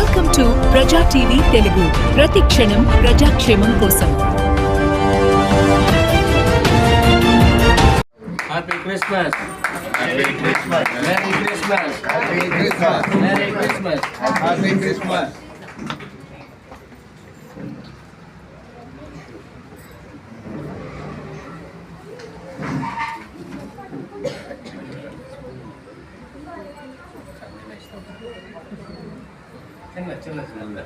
Welcome to Praja TV Telugu ప్రతి క్షణం ప్రజాక్షేమం కోసం happy Christmas merry Christmas merry Christmas Happy Christmas. Merry Christmas Happy Christmas. చిన్న చిన్న చిన్న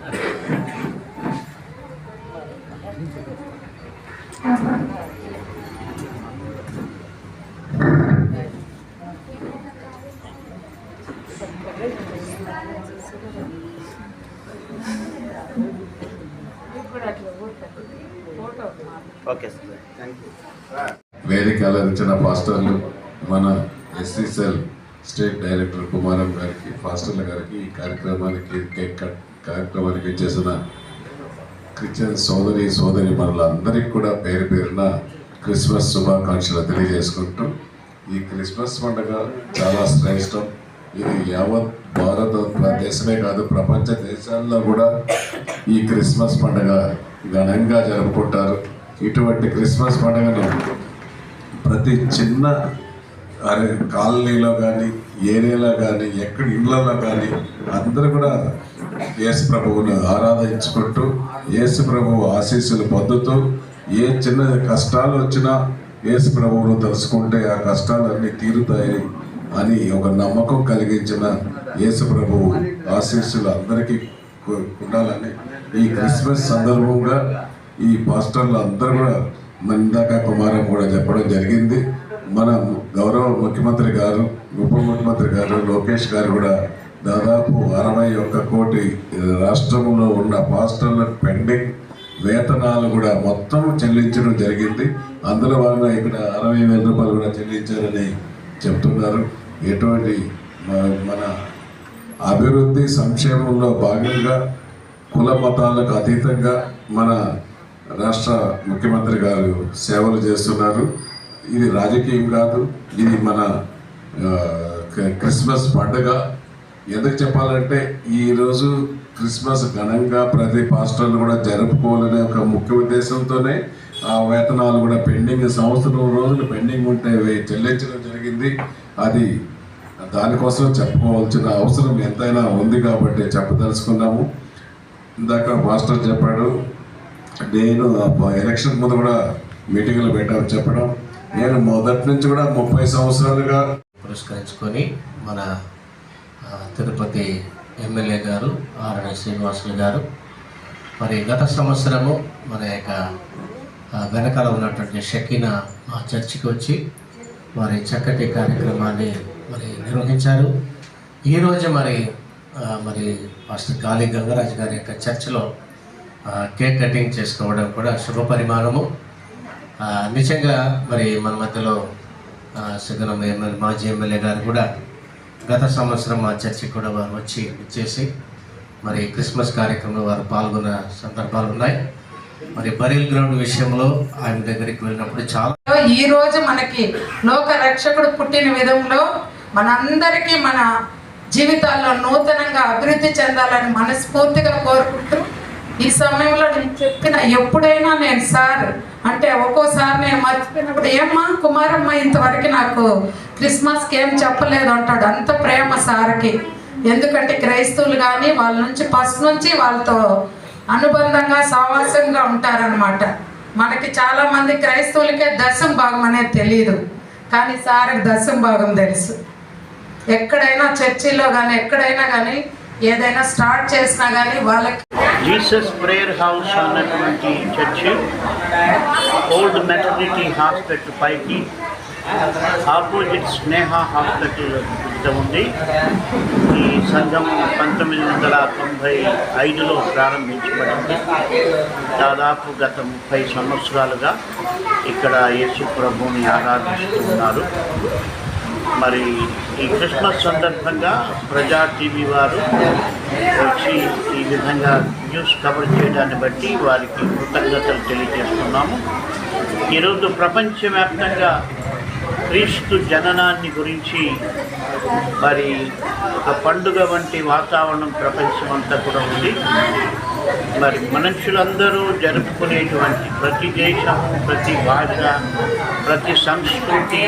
ఓకే సార్. వేదిక అలంకరించిన పాస్టర్లు మన ఎస్సీసెల్ స్టేట్ డైరెక్టర్ కుమారం గారికి ఫాస్టర్ల గారికి ఈ కార్యక్రమానికి కార్యక్రమానికి చేసిన క్రిస్టియన్ సోదరి సోదరి మనలందరికీ కూడా పేరు పేరున క్రిస్మస్ శుభాకాంక్షలు తెలియజేసుకుంటూ ఈ క్రిస్మస్ పండుగ చాలా శ్రేష్టం. ఇది యావత్ భారత దేశమే కాదు ప్రపంచ దేశాల్లో కూడా ఈ క్రిస్మస్ పండుగ ఘనంగా జరుపుకుంటారు. ఇటువంటి క్రిస్మస్ పండుగను ప్రతి చిన్న అరే కాలనీలో కానీ ఏరియాలో కానీ ఎక్కడ ఇళ్ళలో కానీ అందరూ కూడా యేసు ప్రభువును ఆరాధించుకుంటూ యేసు ప్రభువు ఆశీస్సులు పొందుతూ ఏ చిన్న కష్టాలు వచ్చినా యేసు ప్రభువును తెలుసుకుంటే ఆ కష్టాలన్నీ తీరుతాయి అని ఒక నమ్మకం కలిగించిన యేసు ప్రభువు ఆశీస్సులు అందరికీ ఉండాలని ఈ క్రిస్మస్ సందర్భంగా ఈ పాస్టర్లు అందరూ కూడా మందాక కుమారం కూడా చెప్పడం జరిగింది. మన గౌరవ ముఖ్యమంత్రి గారు ఉప ముఖ్యమంత్రి గారు లోకేష్ గారు కూడా దాదాపు అరవై ఒక్క కోటి రాష్ట్రంలో ఉన్న పాస్టర్ల పెండింగ్ వేతనాలు కూడా మొత్తం చెల్లించడం జరిగింది. అందులో వలన ఇక్కడ అరవై వేల రూపాయలు కూడా చెల్లించారని చెప్తున్నారు. ఎటువంటి మన అభివృద్ధి సంక్షేమంలో భాగంగా కుల మతాలకు అతీతంగా మన రాష్ట్ర ముఖ్యమంత్రి గారు సేవలు చేస్తున్నారు. ఇది రాజకీయం కాదు ఇది మన క్రిస్మస్ పండుగ. ఎందుకు చెప్పాలంటే ఈరోజు క్రిస్మస్ ఘనంగా ప్రతి పాస్టర్లు కూడా జరుపుకోవాలనే ఒక ముఖ్య ఉద్దేశంతోనే ఆ వేతనాలు కూడా పెండింగ్ సంవత్సరం రోజులు పెండింగ్ ఉంటే చెల్లించడం జరిగింది. అది దానికోసం చెప్పుకోవాల్సిన అవసరం ఎంతైనా ఉంది కాబట్టి చెప్పదలుచుకున్నాము. ఇందాక మాస్టర్ చెప్పాడు నేను ఎలక్షన్ ముందు కూడా మీటింగ్లు పెట్టాను చెప్పడం. నేను మొదటి నుంచి కూడా ముప్పై సంవత్సరాలుగా పురస్కరించుకొని మన తిరుపతి ఎమ్మెల్యే గారు ఆర్ఎన్ శ్రీనివాసులు గారు మరి గత సంవత్సరము మన యొక్క వెనకాల ఉన్నటువంటి షకీన మా చర్చికి వచ్చి మరి చక్కటి కార్యక్రమాన్ని మరి నిర్వహించారు. ఈరోజు మరి మరి పాస్టర్ గాలి గంగరాజు గారి యొక్క చర్చిలో కేక్ కటింగ్ చేసుకోవడం కూడా శుభ పరిమాణము. నిజంగా మరి మన మధ్యలో ఆ, ఎమ్మెల్యే మాజీ ఎమ్మెల్యే గారు కూడా గత సంవత్సరం మా చర్చికి కూడా వారు వచ్చి ఇచ్చేసి మరి క్రిస్మస్ కార్యక్రమంలో వారు పాల్గొన్న సందర్భాలు ఉన్నాయి. మరి బరీల్ గ్రౌండ్ విషయంలో ఆయన దగ్గరికి వెళ్ళినప్పుడు చాలా ఈ రోజు మనకి లోక రక్షకుడు పుట్టిన విధంలో మనందరికీ మన జీవితాల్లో నూతనంగా అభివృద్ధి చెందాలని మనస్ఫూర్తిగా కోరుకుంటూ ఈ సమయంలో నేను చెప్పిన ఎప్పుడైనా నేను సార్ అంటే ఒక్కోసారి నేను మర్చిపోయినప్పుడు ఏమ్మా కుమారమ్మ ఇంతవరకు నాకు క్రిస్మస్కి ఏం చెప్పలేదు అంటాడు అంత ప్రేమ సార్కి. ఎందుకంటే క్రైస్తవులు కానీ వాళ్ళ నుంచి ఫస్ట్ నుంచి వాళ్ళతో అనుబంధంగా సావాసంగా ఉంటారనమాట మనకి చాలా మంది క్రైస్తవులకే దశం భాగం అనేది తెలియదు కానీ సార్కి దశం భాగం తెలుసు. ఎక్కడైనా చర్చిలో కానీ ఎక్కడైనా కానీ ఏదైనా స్టార్ట్ చేసినా కానీ వాళ్ళకి జీసస్ ప్రేయర్ హౌస్ అన్నటువంటి చర్చి ఓల్డ్ మెటర్నిటీ హాస్పిటల్ పైకి ఆపోజిట్ స్నేహ హాస్పిటల్ వద్ద ఉంది. ఈ సంఘం పంతొమ్మిది వందల తొంభై ఐదులో ప్రారంభించబడింది. దాదాపు గత ముప్పై సంవత్సరాలుగా ఇక్కడ యేసు ప్రభుని ఆరాధిస్తున్నారు. మరి ఈ క్రిస్మస్ సందర్భంగా ప్రజా టీవీ వారు వచ్చి ఈ విధంగా న్యూస్ కవర్ చేయడాన్ని బట్టి వారికి కృతజ్ఞతలు తెలియజేస్తున్నాము. ఈరోజు ప్రపంచవ్యాప్తంగా క్రీస్తు జననాన్ని గురించి మరి ఒక పండుగ వంటి వాతావరణం ప్రపంచం అంతా కూడా ఉంది. మరి మనుషులందరూ జరుపుకునేటువంటి ప్రతి దేశం ప్రతి భాష ప్రతి సంస్కృతి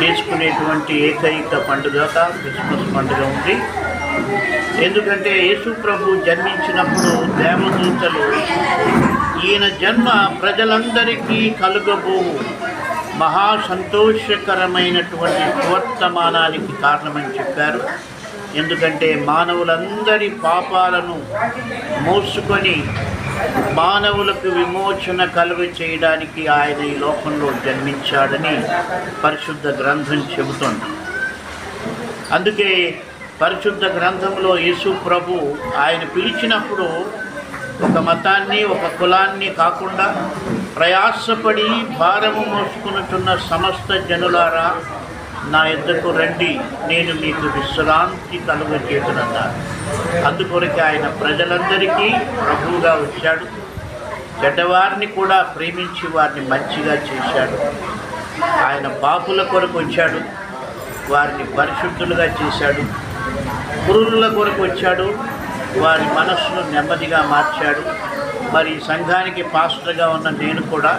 చేసుకునేటువంటి ఏకైక పండుగగా క్రిస్మస్ పండుగ ఉంది. ఎందుకంటే యేసు ప్రభు జన్మించినప్పుడు దేవదూతలు ఈయన జన్మ ప్రజలందరికీ కలుగబో మహా సంతోషకరమైనటువంటి వర్తమానానికి కారణమని చెప్పారు. ఎందుకంటే మానవులందరి పాపాలను మోసుకొని మానవులకు విమోచన కలుగు చేయడానికి ఆయన ఈ లోకంలో జన్మించాడని పరిశుద్ధ గ్రంథం చెబుతోంది. అందుకే పరిశుద్ధ గ్రంథంలో యేసు ప్రభు ఆయన పిలిచినప్పుడు ఒక మతాన్ని ఒక కులాన్ని కాకుండా ప్రయాసపడి భారము మోసుకునుచున్న సమస్త జనులారా నా ఎద్దకు రండి నేను మీకు విశ్రాంతి కలుగజేతునన్నారు అందుకొరకు ఆయన ప్రజలందరికీ ప్రభువుగా వచ్చాడు. చెడ్డవారిని కూడా ప్రేమించి వారిని మంచిగా చేశాడు. ఆయన పాపుల కొరకు వచ్చాడు. వారిని పరిశుద్ధులుగా చేశాడు. పురుల కొరకు వచ్చాడు. వారి మనస్సును నెమ్మదిగా మార్చాడు. మరి ఈ సంఘానికి పాస్టర్గా ఉన్న నేను కూడా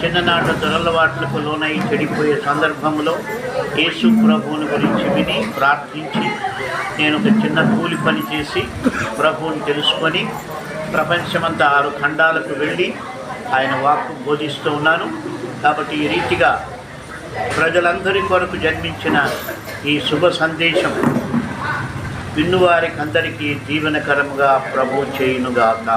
చిన్ననాట దురలవాట్లకు లోనై చెడిపోయే సందర్భంలో యేసు ప్రభువుని గురించి విని ప్రార్థించి నేను ఒక చిన్న కూలి పని చేసి ప్రభువుని తెలుసుకొని ప్రపంచమంతా ఆరు ఖండాలకు వెళ్ళి ఆయన వాక్కు బోధిస్తూ ఉన్నాను. కాబట్టి ఈ రీతిగా ప్రజలందరి కొరకు జన్మించిన ఈ శుభ సందేశం విన్నువారికి అందరికీ జీవనకరముగా ప్రభు చేయునుగాక.